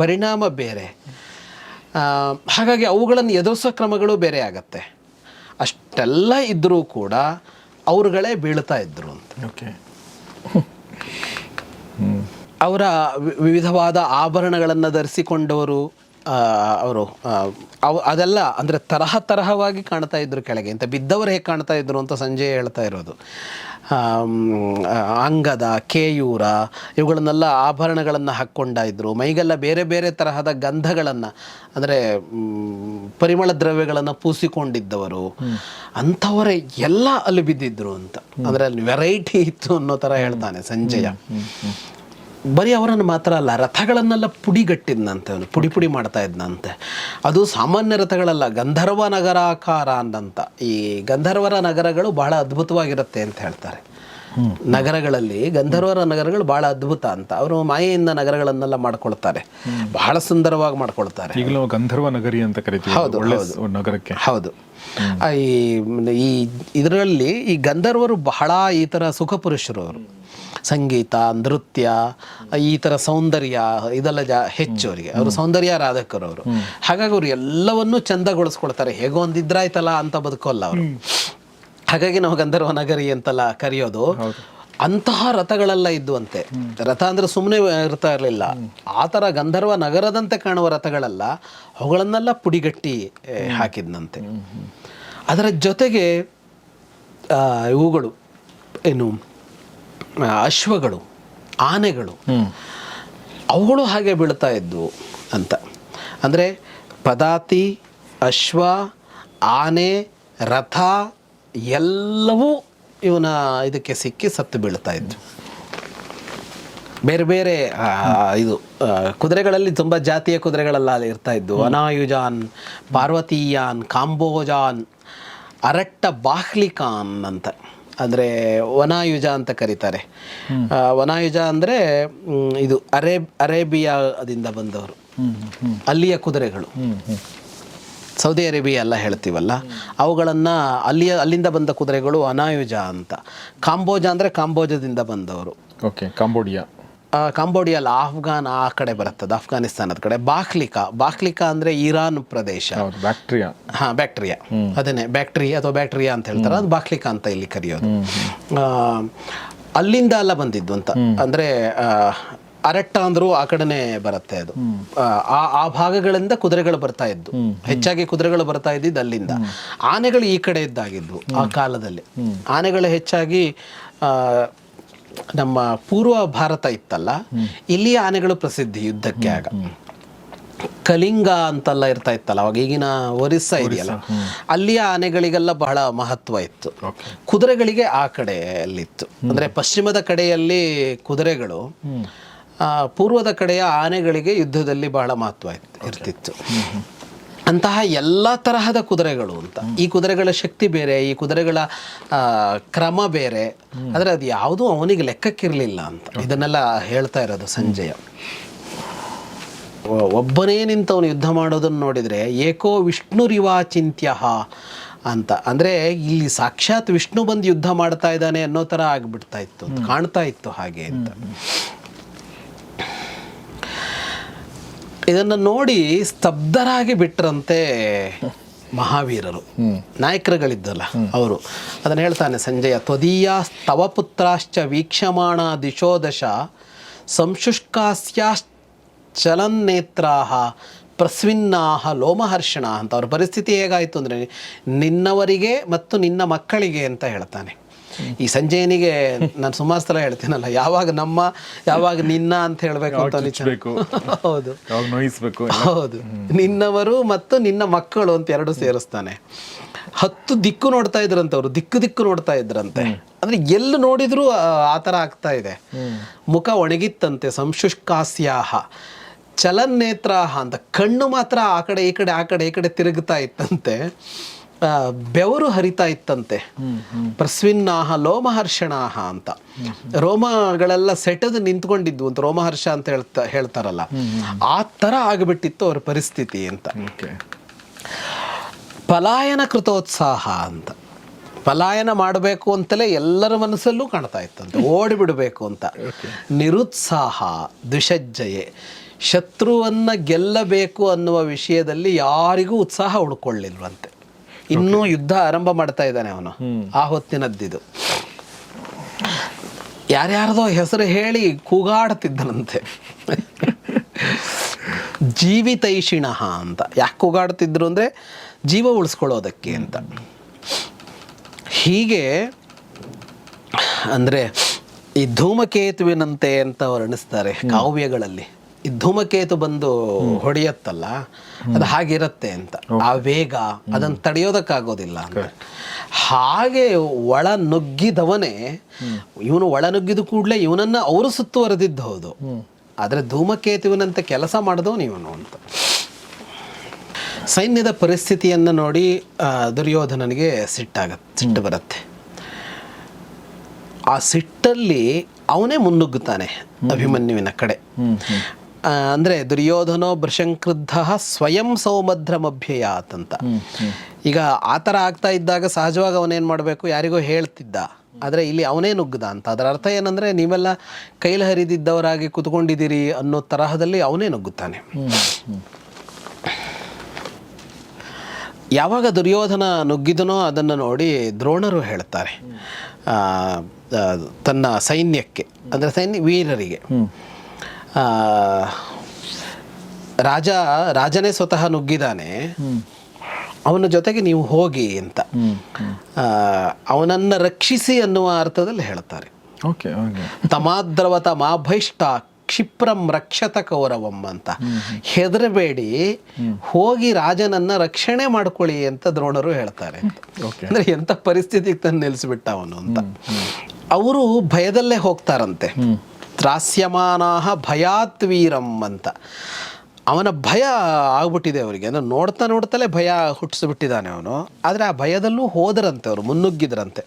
ಪರಿಣಾಮ ಬೇರೆ ಹಾಗಾಗಿ ಅವುಗಳನ್ನು ಎದುರಿಸೋ ಕ್ರಮಗಳು ಬೇರೆ ಆಗತ್ತೆ. ಅಷ್ಟೆಲ್ಲ ಇದ್ದರೂ ಕೂಡ ಅವ್ರುಗಳೇ ಬೀಳ್ತಾ ಇದ್ರು ಅಂತ. ಓಕೆ ಅವರ ವಿವಿಧವಾದ ಆಭರಣಗಳನ್ನು ಧರಿಸಿಕೊಂಡವರು ಅವರು ಅದೆಲ್ಲ ಅಂದರೆ ತರಹ ತರಹವಾಗಿ ಕಾಣ್ತಾ ಇದ್ರು ಕೆಳಗೆ. ಅಂತ ಬಿದ್ದವರು ಹೇಗೆ ಕಾಣ್ತಾ ಇದ್ರು ಅಂತ ಸಂಜೆ ಹೇಳ್ತಾ ಇರೋದು. ಅಂಗದ ಕೇಯೂರ ಇವುಗಳನ್ನೆಲ್ಲ ಆಭರಣಗಳನ್ನು ಹಾಕ್ಕೊಂಡ ಇದ್ರು. ಮೈಗೆಲ್ಲ ಬೇರೆ ಬೇರೆ ತರಹದ ಗಂಧಗಳನ್ನು ಅಂದರೆ ಪರಿಮಳ ದ್ರವ್ಯಗಳನ್ನು ಪೂಸಿಕೊಂಡಿದ್ದವರು. ಅಂಥವರೇ ಎಲ್ಲ ಅಲ್ಲಿ ಬಿದ್ದಿದ್ರು ಅಂತ. ಅಂದರೆ ಅಲ್ಲಿ ವೆರೈಟಿ ಇತ್ತು ಅನ್ನೋ ಥರ ಹೇಳ್ತಾನೆ ಸಂಜಯ. ಬರೀ ಅವರನ್ನು ಮಾತ್ರ ಅಲ್ಲ ರಥಗಳನ್ನೆಲ್ಲ ಪುಡಿಗಟ್ಟಿದ್ನಂತೆ ಅವನು ಪುಡಿ ಪುಡಿ ಮಾಡ್ತಾ ಇದ್ನಂತೆ. ಅದು ಸಾಮಾನ್ಯ ರಥಗಳಲ್ಲ ಗಂಧರ್ವ ನಗರಾಕಾರ ಅಂದಂತ ಈ ಗಂಧರ್ವರ ನಗರಗಳು ಬಹಳ ಅದ್ಭುತವಾಗಿರುತ್ತೆ ಅಂತ ಹೇಳ್ತಾರೆ. ನಗರಗಳಲ್ಲಿ ಗಂಧರ್ವರ ನಗರಗಳು ಬಹಳ ಅದ್ಭುತ ಅಂತ. ಅವರು ಮಾಯೆಯಿಂದ ನಗರಗಳನ್ನೆಲ್ಲ ಮಾಡ್ಕೊಳ್ತಾರೆ. ಬಹಳ ಸುಂದರವಾಗಿ ಮಾಡ್ಕೊಳ್ತಾರೆ. ಈಗಲೂ ಗಂಧರ್ವ ನಗರಿ ಅಂತ ಕರಿತೀವಿ. ಹೌದು ನಗರಕ್ಕೆ. ಹೌದು. ಈ ಈ ಇದರಲ್ಲಿ ಈ ಗಂಧರ್ವರು ಬಹಳ ಈ ಥರ ಸುಖ ಪುರುಷರು ಅವರು. ಸಂಗೀತ ನೃತ್ಯ ಈ ಥರ ಸೌಂದರ್ಯ ಇದೆಲ್ಲ ಜಾ ಹೆಚ್ಚು ಅವರಿಗೆ. ಅವರು ಸೌಂದರ್ಯ ರಾಧಕರು ಅವರು. ಹಾಗಾಗಿ ಅವರು ಎಲ್ಲವನ್ನೂ ಚಂದಗೊಳಿಸ್ಕೊಳ್ತಾರೆ ಹೇಗೋ ಒಂದಿದ್ರಾಯ್ತಲ್ಲ ಅಂತ ಬದುಕೋಲ್ಲ ಅವರು. ಹಾಗಾಗಿ ನಾವು ಗಂಧರ್ವ ನಗರಿ ಅಂತೆಲ್ಲ ಕರೆಯೋದು. ಅಂತಹ ರಥಗಳೆಲ್ಲ ಇದ್ದುವಂತೆ. ರಥ ಅಂದ್ರೆ ಸುಮ್ಮನೆ ಇರ್ತಾ ಇರಲಿಲ್ಲ. ಆ ಥರ ಗಂಧರ್ವ ನಗರದಂತೆ ಕಾಣುವ ರಥಗಳೆಲ್ಲ ಅವುಗಳನ್ನೆಲ್ಲ ಪುಡಿಗಟ್ಟಿ ಹಾಕಿದ್ನಂತೆ. ಅದರ ಜೊತೆಗೆ ಇವುಗಳು ಏನು ಅಶ್ವಗಳು ಆನೆಗಳು ಅವುಗಳು ಹಾಗೆ ಬೀಳ್ತಾ ಇದ್ವು ಅಂತ. ಅಂದರೆ ಪದಾತಿ ಅಶ್ವ ಆನೆ ರಥ ಎಲ್ಲವೂ ಇವನ ಇದಕ್ಕೆ ಸಿಕ್ಕಿ ಸತ್ತು ಬೀಳ್ತಾ ಇದ್ವು. ಬೇರೆ ಬೇರೆ ಇದು ಕುದುರೆಗಳಲ್ಲಿ ತುಂಬ ಜಾತಿಯ ಕುದುರೆಗಳೆಲ್ಲ ಅಲ್ಲಿ ಇರ್ತಾ ಇದ್ವು. ಅನಾಯುಜಾನ್ ಪಾರ್ವತೀಯಾನ್ ಕಾಂಬೋಜಾನ್ ಅರಟ್ಟ ಬಾಹ್ಲಿಕಾನ್ ಅಂತ. ಅಂದರೆ ವನಾಯುಜ ಅಂತ ಕರೀತಾರೆ. ವನಾಯುಜ ಅಂದರೆ ಇದು ಅರೇಬ್ ಅರೇಬಿಯಾದಿಂದ ಬಂದವರು. ಅಲ್ಲಿಯ ಕುದುರೆಗಳು. ಸೌದಿ ಅರೇಬಿಯಾ ಎಲ್ಲ ಹೇಳ್ತೀವಲ್ಲ, ಅವುಗಳನ್ನು ಅಲ್ಲಿಯ, ಅಲ್ಲಿಂದ ಬಂದ ಕುದುರೆಗಳು ಅನಾಯುಜ ಅಂತ. ಕಾಂಬೋಜ ಅಂದರೆ ಕಾಂಬೋಜದಿಂದ ಬಂದವರು. Okay Cambodia. ಆ, ಕಾಂಬೋಡಿಯಾ ಅಲ್ಲ ಆಫ್ಘಾನ್ ಆ ಕಡೆ ಬರುತ್ತದೆ ಅಫ್ಘಾನಿಸ್ತಾನದ ಕಡೆ. ಬಾಕ್ಲಿಕಾ ಬಾಕ್ಲಿಕಾ ಅಂದ್ರೆ ಇರಾನ್ ಪ್ರದೇಶ. ಬ್ಯಾಕ್ಟೀರಿಯಾ. ಹಾ ಬ್ಯಾಕ್ಟೀರಿಯಾ. ಅದನ್ನೇ ಬ್ಯಾಕ್ಟೀರಿಯಾ ಅಥವಾ ಬ್ಯಾಕ್ಟೀರಿಯಾ ಅಂತ ಹೇಳ್ತಾರೆ. ಅದು ಬಾಕ್ಲಿಕಾ ಅಂತ ಇಲ್ಲಿ ಕರೆಯೋದು. ಆ, ಅಲ್ಲಿಂದ ಎಲ್ಲ ಬಂದಿದ್ದು ಅಂತ. ಅಂದರೆ ಅರಟ್ಟ ಅಂದ್ರೂ ಆ ಕಡೆನೇ ಬರುತ್ತೆ ಅದು. ಆ, ಆ ಭಾಗಗಳಿಂದ ಕುದುರೆಗಳು ಬರ್ತಾ ಇದ್ದು. ಹೆಚ್ಚಾಗಿ ಕುದುರೆಗಳು ಬರ್ತಾ ಇದ್ದಿದ್ದು ಅಲ್ಲಿಂದ. ಆನೆಗಳು ಈ ಕಡೆ ಇದ್ದಾಗಿದ್ವು ಆ ಕಾಲದಲ್ಲಿ. ಆನೆಗಳು ಹೆಚ್ಚಾಗಿ ನಮ್ಮ ಪೂರ್ವ ಭಾರತ ಇತ್ತಲ್ಲ ಇಲ್ಲಿ ಆನೆಗಳು ಪ್ರಸಿದ್ಧಿ ಯುದ್ಧಕ್ಕೆ ಆಗ. ಕಲಿಂಗ ಅಂತೆಲ್ಲ ಇರ್ತಾ ಇತ್ತಲ್ಲ ಅವಾಗ ಈಗಿನ ಒರಿಸ್ಸಾ ಇದೆಯಲ್ಲ ಅಲ್ಲಿಯ ಆನೆಗಳಿಗೆಲ್ಲ ಬಹಳ ಮಹತ್ವ ಇತ್ತು. ಕುದುರೆಗಳಿಗೆ ಆ ಕಡೆಯಲ್ಲಿತ್ತು. ಅಂದ್ರೆ ಪಶ್ಚಿಮದ ಕಡೆಯಲ್ಲಿ ಕುದುರೆಗಳು ಪೂರ್ವದ ಕಡೆಯ ಆನೆಗಳಿಗೆ ಯುದ್ಧದಲ್ಲಿ ಬಹಳ ಮಹತ್ವ ಇತ್ತು ಇರ್ತಿತ್ತು ಅಂತಹ ಎಲ್ಲ ತರಹದ ಕುದುರೆಗಳು ಅಂತ. ಈ ಕುದುರೆಗಳ ಶಕ್ತಿ ಬೇರೆ, ಈ ಕುದುರೆಗಳ ಕ್ರಮ ಬೇರೆ. ಆದರೆ ಅದು ಯಾವುದೂ ಅವನಿಗೆ ಲೆಕ್ಕಕ್ಕಿರಲಿಲ್ಲ ಅಂತ. ಇದನ್ನೆಲ್ಲ ಹೇಳ್ತಾ ಇರೋದು ಸಂಜಯ. ಒಬ್ಬನೇ ನಿಂತವನು ಯುದ್ಧ ಮಾಡೋದನ್ನು ನೋಡಿದರೆ ಏಕೋ ವಿಷ್ಣುರಿವಾ ಚಿಂತ್ಯ ಅಂತ. ಅಂದರೆ ಇಲ್ಲಿ ಸಾಕ್ಷಾತ್ ವಿಷ್ಣು ಬಂದು ಯುದ್ಧ ಮಾಡ್ತಾ ಇದ್ದಾನೆ ಅನ್ನೋ ಥರ ಆಗಿಬಿಡ್ತಾ ಇತ್ತು ಕಾಣ್ತಾ ಇತ್ತು ಹಾಗೆ ಅಂತ. ಇದನ್ನು ನೋಡಿ ಸ್ತಬ್ಧರಾಗಿ ಬಿಟ್ರಂತೆ ಮಹಾವೀರರು. ನಾಯಕರುಗಳಿದ್ದಲ್ಲ ಅವರು. ಅದನ್ನು ಹೇಳ್ತಾನೆ ಸಂಜಯ ತ್ವದೀಯ ಸ್ತವ ಪುತ್ರಾಶ್ಚ ವೀಕ್ಷಮಾಣ ದಿಶೋದಶ ಸಂಶುಷ್ಕಾಸ್ಯಾಶ್ಚಲನ್ನೇತ್ರಾಹ ಪ್ರಸ್ವಿನ್ನಾಹ ಲೋಮಹರ್ಷಣ ಅಂತ ಅವ್ರ ಪರಿಸ್ಥಿತಿ ಹೇಗಾಯಿತು ಅಂದರೆ ನಿನ್ನವರಿಗೆ ಮತ್ತು ನಿನ್ನ ಮಕ್ಕಳಿಗೆ ಅಂತ ಹೇಳ್ತಾನೆ. ಈ ಸಂಜಯನಿಗೆ ನಾನು ಸುಮಾರು ಸಲ ಹೇಳ್ತೀನಲ್ಲ ಯಾವಾಗ ನಮ್ಮ ಯಾವಾಗ ನಿನ್ನ ಅಂತ ಹೇಳಬೇಕು ಅಂತ. ಹೌದು. ನೋಯಿಸ್ಬೇಕು ಹೌದು. ನಿನ್ನವರು ಮತ್ತು ನಿನ್ನ ಮಕ್ಕಳು ಅಂತ ಎರಡು ಸೇರಿಸ್ತಾನೆ. ಹತ್ತು ದಿಕ್ಕು ನೋಡ್ತಾ ಇದ್ರಂತೆ ಅವರು ದಿಕ್ಕು ದಿಕ್ಕು ನೋಡ್ತಾ ಇದ್ರಂತೆ. ಅಂದ್ರೆ ಎಲ್ಲಿ ನೋಡಿದ್ರು ಆ ಥರ ಆಗ್ತಾ ಇದೆ. ಮುಖ ಒಣಗಿತ್ತಂತೆ ಸಂಶುಷ್ಕಾಸ್ಯಾಹ. ಚಲನ್ನೇತ್ರಾಹ ಅಂತ ಕಣ್ಣು ಮಾತ್ರ ಆ ಕಡೆ ಈ ಕಡೆ ಆ ಕಡೆ ಈ ಕಡೆ ತಿರುಗ್ತಾ ಇತ್ತಂತೆ. ಬೆವರು ಹರಿತಾ ಇತ್ತಂತೆ. ಪ್ರಸ್ವಿನ್ನಾಹ ಲೋಮಹರ್ಷಣಾಹ ಅಂತ. ರೋಮಗಳೆಲ್ಲ ಸೆಟದು ನಿಂತ್ಕೊಂಡಿದ್ವು ಅಂತ ರೋಮಹರ್ಷ ಅಂತ ಹೇಳ್ತಾ ಹೇಳ್ತಾರಲ್ಲ. ಆ ಥರ ಆಗಿಬಿಟ್ಟಿತ್ತು ಅವ್ರ ಪರಿಸ್ಥಿತಿ ಅಂತ. ಪಲಾಯನ ಕೃತೋತ್ಸಾಹ ಅಂತ. ಪಲಾಯನ ಮಾಡಬೇಕು ಅಂತಲೇ ಎಲ್ಲರ ಮನಸ್ಸಲ್ಲೂ ಕಾಣ್ತಾ ಇತ್ತಂತೆ. ಓಡಿಬಿಡಬೇಕು ಅಂತ. ನಿರುತ್ಸಾಹ ದ್ವಿಷಜ್ಜಯೆ. ಶತ್ರುವನ್ನ ಗೆಲ್ಲಬೇಕು ಅನ್ನುವ ವಿಷಯದಲ್ಲಿ ಯಾರಿಗೂ ಉತ್ಸಾಹ ಉಳ್ಕೊಳ್ಳಿಲ್ವಂತೆ. ಇನ್ನೂ ಯುದ್ಧ ಆರಂಭ ಮಾಡ್ತಾ ಇದ್ದಾನೆ ಅವನು. ಆ ಹೊತ್ತಿನದ್ದಿದು. ಯಾರ್ಯಾರದೋ ಹೆಸರು ಹೇಳಿ ಕೂಗಾಡ್ತಿದ್ದನಂತೆ. ಜೀವಿತೈಷಿಣಃ ಅಂತ. ಯಾಕೆ ಕೂಗಾಡ್ತಿದ್ರು ಅಂದರೆ ಜೀವ ಉಳಿಸ್ಕೊಳ್ಳೋದಕ್ಕೆ ಅಂತ. ಹೀಗೆ ಅಂದರೆ ಈ ಧೂಮಕೇತುವಿನಂತೆ ಅಂತ ವರ್ಣಿಸ್ತಾರೆ ಕಾವ್ಯಗಳಲ್ಲಿ. ಧೂಮಕೇತು ಬಂದು ಹೊಡೆಯತ್ತಲ್ಲ ಅದು ಹಾಗಿರತ್ತೆ ಅಂತ. ಆ ವೇಗ ಅದನ್ನು ತಡೆಯೋದಕ್ಕಾಗೋದಿಲ್ಲ ಹಾಗೆ ಒಳ ನುಗ್ಗಿದವನೇ ಇವನು ಒಳ ನುಗ್ಗಿದ ಕೂಡಲೇ ಇವನನ್ನ ಅವರು ಸುತ್ತುವರೆದಿದ್ದು ಹೌದು. ಆದರೆ ಧೂಮಕೇತುವಿನಂತೆ ಕೆಲಸ ಮಾಡಿದವನು ಇವನು ಅಂತ. ಸೈನ್ಯದ ಪರಿಸ್ಥಿತಿಯನ್ನು ನೋಡಿ ದುರ್ಯೋಧನನಿಗೆ ಸಿಟ್ಟಾಗತ್ತೆ ಸಿಟ್ಟು ಬರುತ್ತೆ. ಆ ಸಿಟ್ಟಲ್ಲಿ ಅವನೇ ಮುನ್ನುಗ್ಗುತ್ತಾನೆ ಅಭಿಮನ್ಯುವಿನ ಕಡೆ. ಅಂದ್ರೆ ದುರ್ಯೋಧನೋ ಭೃಶಂಕೃದ್ಧ ಸ್ವಯಂ ಸೌಮಧ್ರಮಭ್ಯಯಾತ್ ಅಂತ. ಈಗ ಆ ಥರ ಆಗ್ತಾ ಇದ್ದಾಗ ಸಹಜವಾಗಿ ಅವನೇನು ಮಾಡಬೇಕು? ಯಾರಿಗೋ ಹೇಳ್ತಿದ್ದ. ಆದರೆ ಇಲ್ಲಿ ಅವನೇ ನುಗ್ಗದ ಅಂತ. ಅದರ ಅರ್ಥ ಏನಂದರೆ ನೀವೆಲ್ಲ ಕೈಲಿ ಹರಿದಿದ್ದವರಾಗಿ ಕುತ್ಕೊಂಡಿದ್ದೀರಿ ಅನ್ನೋ ತರಹದಲ್ಲಿ ಅವನೇ ನುಗ್ಗುತ್ತಾನೆ. ಯಾವಾಗ ದುರ್ಯೋಧನ ನುಗ್ಗಿದನೋ ಅದನ್ನು ನೋಡಿ ದ್ರೋಣರು ಹೇಳ್ತಾರೆ. ತನ್ನ ಸೈನ್ಯಕ್ಕೆ ಅಂದರೆ ಸೈನ್ಯ ವೀರರಿಗೆ. ರಾಜ ರಾಜನೇ ಸ್ವತಃ ನುಗ್ಗಿದಾನೆ. ಅವನ ಜೊತೆಗೆ ನೀವು ಹೋಗಿ ಅಂತ. ಆ, ಅವನನ್ನು ರಕ್ಷಿಸಿ ಅನ್ನುವ ಅರ್ಥದಲ್ಲಿ ಹೇಳ್ತಾರೆ ಓಕೆ ಓಕೆ. ತಮಾದ್ರವತ ಮಾಭೈಷ್ಟ ಕ್ಷಿಪ್ರಂ ರಕ್ಷತ ಕೌರವಂ ಅಂತ. ಹೆದರಬೇಡಿ. ಹೋಗಿ ರಾಜನನ್ನ ರಕ್ಷಣೆ ಮಾಡ್ಕೊಳ್ಳಿ ಅಂತ ದ್ರೋಣರು ಹೇಳ್ತಾರೆ. ಓಕೆ. ಅಂದ್ರೆ ಎಂಥ ಪರಿಸ್ಥಿತಿಗೆ ತಂದು ನಿಲ್ಲಿಸ್ಬಿಟ್ಟ ಅವನು ಅಂತ. ಅವರು ಭಯದಲ್ಲೇ ಹೋಗ್ತಾರಂತೆ. ತ್ರಾಸ್ಯಮಾನಾಹ ಭಯಾತ್ ವೀರಂ ಅಂತ. ಅವನ ಭಯ ಆಗ್ಬಿಟ್ಟಿದೆ ಅವರಿಗೆ. ಅಂದ್ರೆ ನೋಡ್ತಾ ನೋಡ್ತಲೇ ಭಯ ಹುಟ್ಟಿಸ್ಬಿಟ್ಟಿದ್ದಾನೆ ಅವನು. ಆದರೆ ಆ ಭಯದಲ್ಲೂ ಹೋದರಂತೆ ಅವರು, ಮುನ್ನುಗ್ಗಿದ್ರಂತೆ.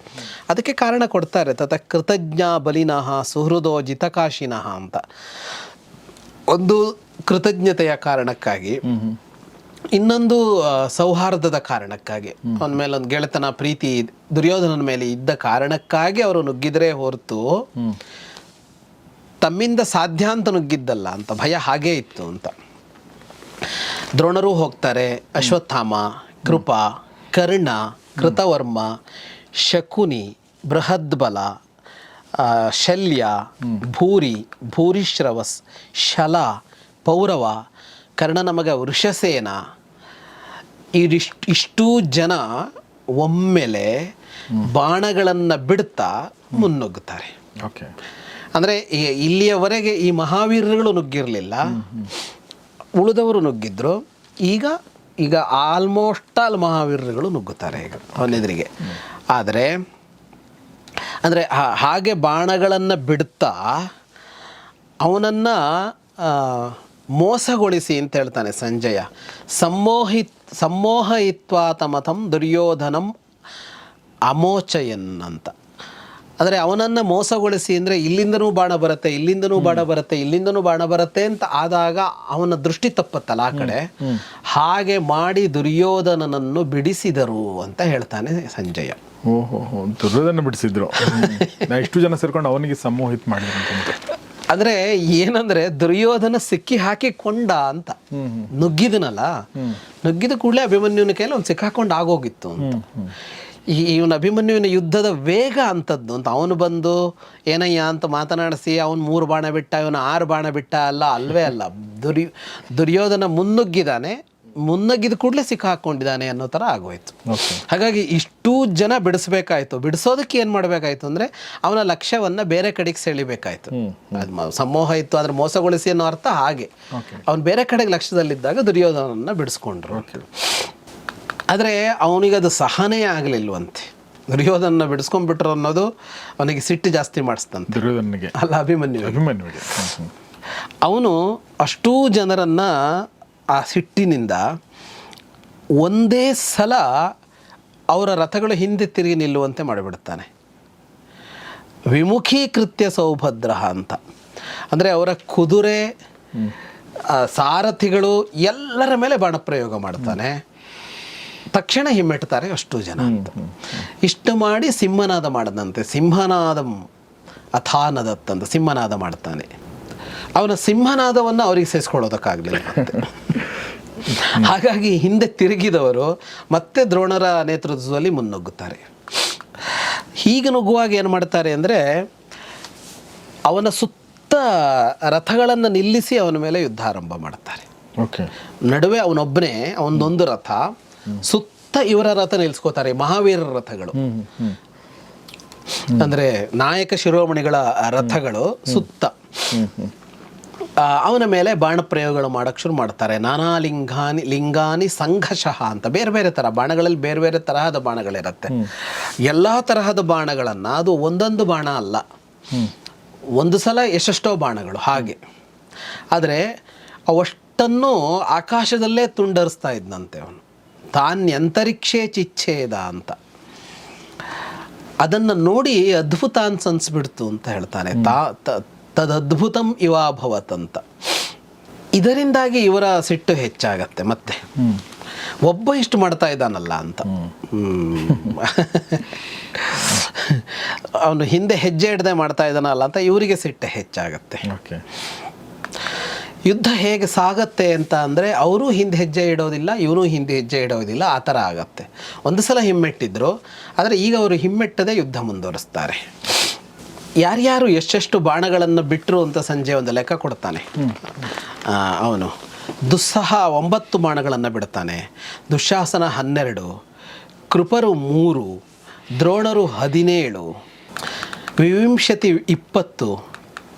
ಅದಕ್ಕೆ ಕಾರಣ ಕೊಡ್ತಾರೆ, ತತ ಕೃತಜ್ಞ ಬಲಿನಃ ಸುಹೃದೋ ಜಿತಕಾಶಿನಃ ಅಂತ. ಒಂದು ಕೃತಜ್ಞತೆಯ ಕಾರಣಕ್ಕಾಗಿ, ಇನ್ನೊಂದು ಸೌಹಾರ್ದದ ಕಾರಣಕ್ಕಾಗಿ, ಅವನ ಮೇಲೆ ಒಂದು ಗೆಳೆತನ, ಪ್ರೀತಿ, ದುರ್ಯೋಧನನ ಮೇಲೆ ಇದ್ದ ಕಾರಣಕ್ಕಾಗಿ ಅವರು ನುಗ್ಗಿದ್ರೆ ಹೊರತು ತಮ್ಮಿಂದ ಸಾಧ್ಯ ಅಂತ ನುಗ್ಗಿದ್ದಲ್ಲ ಅಂತ ಭಯ ಹಾಗೇ ಇತ್ತು ಅಂತ. ದ್ರೋಣರು ಹೋಗ್ತಾರೆ ಅಶ್ವತ್ಥಾಮ ಕೃಪ ಕರ್ಣ ಕೃತವರ್ಮ ಶಕುನಿ ಬೃಹದ್ಬಲ ಶಲ್ಯ ಭೂರಿ ಭೂರಿಶ್ರವಸ್ ಶಲ ಪೌರವ ಕರ್ಣ ಮಗ ವೃಷಸೇನ. ಇದಿಷ್ಟು ಇಷ್ಟೂ ಜನ ಒಮ್ಮೆಲೆ ಬಾಣಗಳನ್ನು ಬಿಡ್ತಾ ಮುನ್ನುಗ್ಗುತ್ತಾರೆ ಓಕೆ. ಅಂದರೆ ಇಲ್ಲಿಯವರೆಗೆ ಈ ಮಹಾವೀರರುಗಳು ನುಗ್ಗಿರಲಿಲ್ಲ. ಉಳಿದವರು ನುಗ್ಗಿದ್ರು. ಈಗ ಈಗ ಆಲ್ಮೋಸ್ಟ್ ಆಲ್ ಮಹಾವೀರರುಗಳು ನುಗ್ಗುತ್ತಾರೆ ಈಗ ಅವನೆದುರಿಗೆ. ಆದರೆ, ಅಂದರೆ ಹಾಗೆ ಬಾಣಗಳನ್ನು ಬಿಡ್ತಾ ಅವನನ್ನು ಮೋಸಗೊಳಿಸಿ ಅಂತ ಹೇಳ್ತಾನೆ ಸಂಜಯ. ಸಮ್ಮೋಹಿತ್ ಸಮ್ಮೋಹಯಿತ್ವಾ ತಮತಂ ದುರ್ಯೋಧನಂ ಅಮೋಚಯನ್ ಅಂತ. ಅಂದರೆ ಅವನನ್ನು ಮೋಸಗೊಳಿಸಿ ಅಂದರೆ ಇಲ್ಲಿಂದನೂ ಬಾಣ ಬರುತ್ತೆ ಇಲ್ಲಿಂದನೂ ಬಾಣ ಬರುತ್ತೆ ಇಲ್ಲಿಂದನೂ ಬಾಣ ಬರುತ್ತೆ ಅಂತ ಆದಾಗ ಅವನ ದೃಷ್ಟಿ ತಪ್ಪತ್ತಲ್ಲ ಆ ಕಡೆ. ಹಾಗೆ ಮಾಡಿ ದುರ್ಯೋಧನನನ್ನು ಬಿಡಿಸಿದರು ಅಂತ ಹೇಳ್ತಾನೆ ಸಂಜಯ. ಓಹೋ ದುರ್ಯೋಧನ ಬಿಡಿಸಿದ್ರು. ಎಷ್ಟು ಜನ ಸೇರ್ಕೊಂಡು ಅವನಿಗೆ ಸಮೋಹಿತ್ ಮಾಡಿದ್ರು ಅಂತ ಅಂದ್ರೆ ಏನಂದ್ರೆ ದುರ್ಯೋಧನ ಸಿಕ್ಕಿ ಹಾಕಿ ಕೊಂಡ ಅಂತ ನುಗ್ಗಿದನಲ್ಲ. ನುಗ್ಗಿದ ಕೂಡಲೇ ಅಭಿಮನ್ಯುನ ಕೈಯಲ್ಲಿ ಅವ್ನು ಸಿಕ್ಕಾಕೊಂಡು ಆಗೋಗಿತ್ತು ಅಂತ. ಈ ಇವನ ಅಭಿಮನ್ಯುವಿನ ಯುದ್ಧದ ವೇಗ ಅಂಥದ್ದು ಅಂತ ಅವನು ಬಂದು ಏನಯ್ಯ ಅಂತ ಮಾತನಾಡಿಸಿ ಅವನು ಮೂರು ಬಾಣ ಬಿಟ್ಟ ಇವನು ಆರು ಬಾಣ ಬಿಟ್ಟ ಅಲ್ಲ ಅಲ್ವೇ ಅಲ್ಲ. ದುರ್ಯ ದುರ್ಯೋಧನ ಮುನ್ನುಗ್ಗಿದ್ದಾನೆ ಮುನ್ನುಗ್ಗಿದ ಕೂಡಲೇ ಸಿಕ್ಕಾಕೊಂಡಿದ್ದಾನೆ ಅನ್ನೋ ಥರ ಆಗೋಯ್ತು. ಹಾಗಾಗಿ ಇಷ್ಟು ಜನ ಬಿಡಿಸ್ಬೇಕಾಯ್ತು. ಬಿಡಿಸೋದಕ್ಕೆ ಏನು ಮಾಡಬೇಕಾಯ್ತು ಅಂದರೆ ಅವನ ಲಕ್ಷ್ಯವನ್ನು ಬೇರೆ ಕಡೆಗೆ ಸೆಳಿಬೇಕಾಯ್ತು. ಅದು ಸಮೋಹ ಸಮೂಹ ಇತ್ತು ಅದ್ರ ಮೋಸಗೊಳಿಸಿ ಅನ್ನೋ ಅರ್ಥ ಹಾಗೆ. ಅವನು ಬೇರೆ ಕಡೆಗೆ ಲಕ್ಷ್ಯದಲ್ಲಿದ್ದಾಗ ದುರ್ಯೋಧನನ್ನು ಬಿಡಿಸ್ಕೊಂಡ್ರು. ಆದರೆ ಅವನಿಗೆ ಅದು ಸಹನೆ ಆಗಲಿಲ್ವಂತೆ. ದುರ್ಯೋಧನ ಬಿಡಿಸ್ಕೊಂಡ್ಬಿಟ್ರು ಅನ್ನೋದು ಅವನಿಗೆ ಸಿಟ್ಟು ಜಾಸ್ತಿ ಮಾಡಿಸ್ತಂತೆ ದುರ್ಯೋಧನಿಗೆ ಅಲ್ಲ ಅಭಿಮನ್ಯು ಅಭಿಮನ್ಯುವಿಗೆ. ಹ್ಮ್. ಅವನು ಅಷ್ಟೂ ಜನರನ್ನು ಆ ಸಿಟ್ಟಿನಿಂದ ಒಂದೇ ಸಲ ಅವರ ರಥಗಳು ಹಿಂದೆ ತಿರುಗಿ ನಿಲ್ಲುವಂತೆ ಮಾಡಿಬಿಡ್ತಾನೆ. ವಿಮುಖೀಕೃತ್ಯ ಸೌಭದ್ರ ಅಂತ. ಅಂದರೆ ಅವರ ಕುದುರೆ ಸಾರಥಿಗಳು ಎಲ್ಲರ ಮೇಲೆ ಬಾಣಪ್ರಯೋಗ ಮಾಡ್ತಾನೆ. ತಕ್ಷಣ ಹಿಮ್ಮೆಟ್ತಾರೆ ಅಷ್ಟು ಜನ ಅಂತ. ಇಷ್ಟು ಮಾಡಿ ಸಿಂಹನಾದ ಮಾಡದಂತೆ ಸಿಂಹನಾದ ಅಥಾನದತ್ತಂತ ಸಿಂಹನಾದ ಮಾಡ್ತಾನೆ. ಅವನ ಸಿಂಹನಾದವನ್ನು ಅವ್ರಿಗೆ ಸೇರಿಸ್ಕೊಳ್ಳೋದಕ್ಕಾಗಲಿಲ್ಲ ಹಾಗಾಗಿ ಹಿಂದೆ ತಿರುಗಿದವರು ಮತ್ತೆ ದ್ರೋಣರ ನೇತೃತ್ವದಲ್ಲಿ ಮುನ್ನುಗ್ಗುತ್ತಾರೆ. ಹೀಗೆ ನುಗ್ಗುವಾಗ ಏನು ಮಾಡ್ತಾರೆ ಅಂದರೆ ಅವನ ಸುತ್ತ ರಥಗಳನ್ನು ನಿಲ್ಲಿಸಿ ಅವನ ಮೇಲೆ ಯುದ್ಧ ಆರಂಭ ಮಾಡ್ತಾರೆ. ಓಕೆ. ನಡುವೆ ಅವನೊಬ್ಬನೇ ಅವನದೊಂದು ರಥ ಸುತ್ತ ಇವರ ರಥ ನಿಲ್ಸ್ಕೋತಾರೆ ಮಹಾವೀರರ ರಥಗಳು. ಅಂದ್ರೆ ನಾಯಕ ಶಿರೋಮಣಿಗಳ ರಥಗಳು ಸುತ್ತ. ಅವನ ಮೇಲೆ ಬಾಣ ಪ್ರಯೋಗಗಳು ಮಾಡಕ್ಕೆ ಶುರು ಮಾಡ್ತಾರೆ. ನಾನಾ ಲಿಂಗಾನಿ ಲಿಂಗಾನಿ ಸಂಘಶಃ ಅಂತ. ಬೇರೆ ಬೇರೆ ಥರ ಬಾಣಗಳಲ್ಲಿ ಬೇರೆ ಬೇರೆ ತರಹದ ಬಾಣಗಳಿರುತ್ತೆ. ಎಲ್ಲ ತರಹದ ಬಾಣಗಳನ್ನು ಅದು ಒಂದೊಂದು ಬಾಣ ಅಲ್ಲ. ಒಂದು ಸಲ ಎಷ್ಟೆಷ್ಟೋ ಬಾಣಗಳು ಹಾಗೆ. ಆದರೆ ಅವಷ್ಟನ್ನು ಆಕಾಶದಲ್ಲೇ ತುಂಡರಿಸ್ತಾ ಇದ್ದಂತೆ ಅವನು. ತಾನ್ಯಂತರಿಕ್ಷೇ ಚಿಚ್ಛೇದ ಅಂತ. ಅದನ್ನು ನೋಡಿ ಅದ್ಭುತ ಅಂತ ಅನ್ಸ್ಬಿಡ್ತು ಅಂತ ಹೇಳ್ತಾನೆ. ತಾ ತ- ತದದ್ಭುತಂ ಇವಾಭವತ್ ಅಂತ. ಇದರಿಂದಾಗಿ ಇವರ ಸಿಟ್ಟು ಹೆಚ್ಚಾಗತ್ತೆ ಮತ್ತೆ. ಒಬ್ಬ ಇಷ್ಟು ಮಾಡ್ತಾ ಇದ್ದಾನಲ್ಲ ಅಂತ. ಅವನು ಹಿಂದೆ ಹೆಜ್ಜೆ ಹಿಡ್ದೆ ಮಾಡ್ತಾ ಇದ್ದಾನಲ್ಲ ಅಂತ ಇವರಿಗೆ ಸಿಟ್ಟು ಹೆಚ್ಚಾಗತ್ತೆ. ಓಕೆ. ಯುದ್ಧ ಹೇಗೆ ಸಾಗತ್ತೆ ಅಂತ ಅಂದರೆ ಅವರು ಹಿಂದೆ ಹೆಜ್ಜೆ ಇಡೋದಿಲ್ಲ, ಇವನು ಹಿಂದೆ ಹೆಜ್ಜೆ ಇಡೋದಿಲ್ಲ, ಆ ಥರ ಆಗತ್ತೆ. ಒಂದು ಸಲ ಹಿಮ್ಮೆಟ್ಟಿದ್ರು, ಆದರೆ ಈಗ ಅವರು ಹಿಮ್ಮೆಟ್ಟದೆ ಯುದ್ಧ ಮುಂದುವರಿಸ್ತಾರೆ. ಯಾರ್ಯಾರು ಎಷ್ಟೆಷ್ಟು ಬಾಣಗಳನ್ನು ಬಿಟ್ಟರು ಅಂತ ಸಂಜೆ ಒಂದು ಲೆಕ್ಕ ಕೊಡ್ತಾನೆ. ಅವನು ದುಸ್ಸಹ ಒಂಬತ್ತು ಬಾಣಗಳನ್ನು ಬಿಡ್ತಾನೆ. ದುಶಾಸನ ಹನ್ನೆರಡು, ಕೃಪರು ಮೂರು, ದ್ರೋಣರು ಹದಿನೇಳು, ವಿವಿಂಶತಿ ಇಪ್ಪತ್ತು,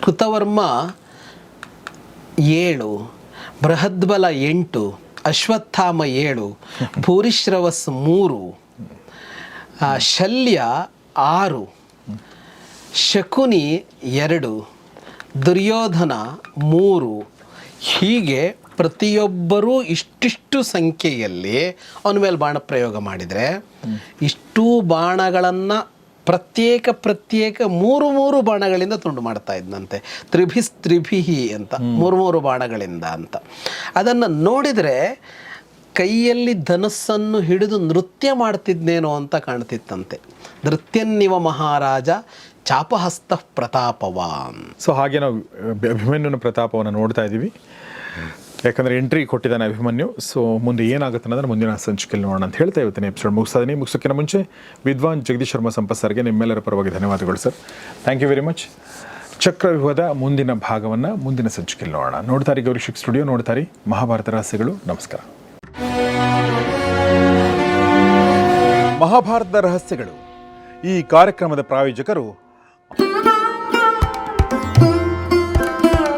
ಕೃತವರ್ಮ ಏಳು, ಬೃಹದ್ಬಲ ಎಂಟು, ಅಶ್ವತ್ಥಾಮ ಏಳು ಭೂರಿಶ್ರವಸ್ ಮೂರು ಶಲ್ಯ ಆರು, ಶಕುನಿ ಎರಡು, ದುರ್ಯೋಧನ ಮೂರು. ಹೀಗೆ ಪ್ರತಿಯೊಬ್ಬರೂ ಇಷ್ಟಿಷ್ಟು ಸಂಖ್ಯೆಯಲ್ಲಿ ಅವನ ಮೇಲೆ ಬಾಣ ಪ್ರಯೋಗ ಮಾಡಿದರೆ ಇಷ್ಟೂ ಬಾಣಗಳನ್ನು ಪ್ರತ್ಯೇಕ ಪ್ರತ್ಯೇಕ ಮೂರು ಮೂರು ಬಾಣಗಳಿಂದ ತುಂಡು ಮಾಡ್ತಾ ಇದ್ದಂತೆ ತ್ರಿಭಿಸ್ ತ್ರಿಭಿಹಿ ಅಂತ ಮೂರು ಮೂರು ಬಾಣಗಳಿಂದ ಅಂತ. ಅದನ್ನು ನೋಡಿದರೆ ಕೈಯಲ್ಲಿ ಧನಸ್ಸನ್ನು ಹಿಡಿದು ನೃತ್ಯ ಮಾಡ್ತಿದ್ನೇನೋ ಅಂತ ಕಾಣ್ತಿತ್ತಂತೆ. ನೃತ್ಯನ್ನಿವ ಮಹಾರಾಜ ಚಾಪಹಸ್ತ ಪ್ರತಾಪವಾನ್. ಸೊ ಹಾಗೆ ನಾವು ಅಭಿ- ಅಭಿಮನ್ಯುನ ಪ್ರತಾಪವನ್ನು ನೋಡ್ತಾ ಇದ್ದೀವಿ. ಯಾಕಂದರೆ ಎಂಟ್ರಿ ಕೊಟ್ಟಿದ್ದಾನೆ ಅಭಿಮನ್ಯು. ಸೊ ಮುಂದೆ ಏನಾಗುತ್ತೆ ಅನ್ನೋದನ್ನ ಮುಂದಿನ ಸಂಚಿಕೆಯಲ್ಲಿ ನೋಡೋಣ ಅಂತ ಹೇಳ್ತಾ ಇವತ್ತಿನ ಎಪಿಸೋಡ್ ಮುಗಿಸ್ತಾ ಮುಗಿಸೋಕ್ಕಿಂತ ಮುಂಚೆ ವಿದ್ವಾನ್ ಜಗದೀಶ್ ಶರ್ಮಾ ಸಂಪತ್ ಸರ್ಗೆ ನಿಮ್ಮೆಲ್ಲರ ಪರವಾಗಿ ಧನ್ಯವಾದಗಳು sir. Thank you very much ಚಕ್ರವ್ಯೂಹದ ಮುಂದಿನ ಭಾಗವನ್ನು ಮುಂದಿನ ಸಂಚಿಕೆಯಲ್ಲಿ ನೋಡೋಣ. ನೋಡ್ತಾರೆ ಗೌರಿಶಿಕ್ ಸ್ಟುಡಿಯೋ ನೋಡ್ತಾರೆ ಮಹಾಭಾರತ ರಹಸ್ಯಗಳು. ನಮಸ್ಕಾರ. ಮಹಾಭಾರತದ ರಹಸ್ಯಗಳು. ಈ ಕಾರ್ಯಕ್ರಮದ ಪ್ರಾಯೋಜಕರು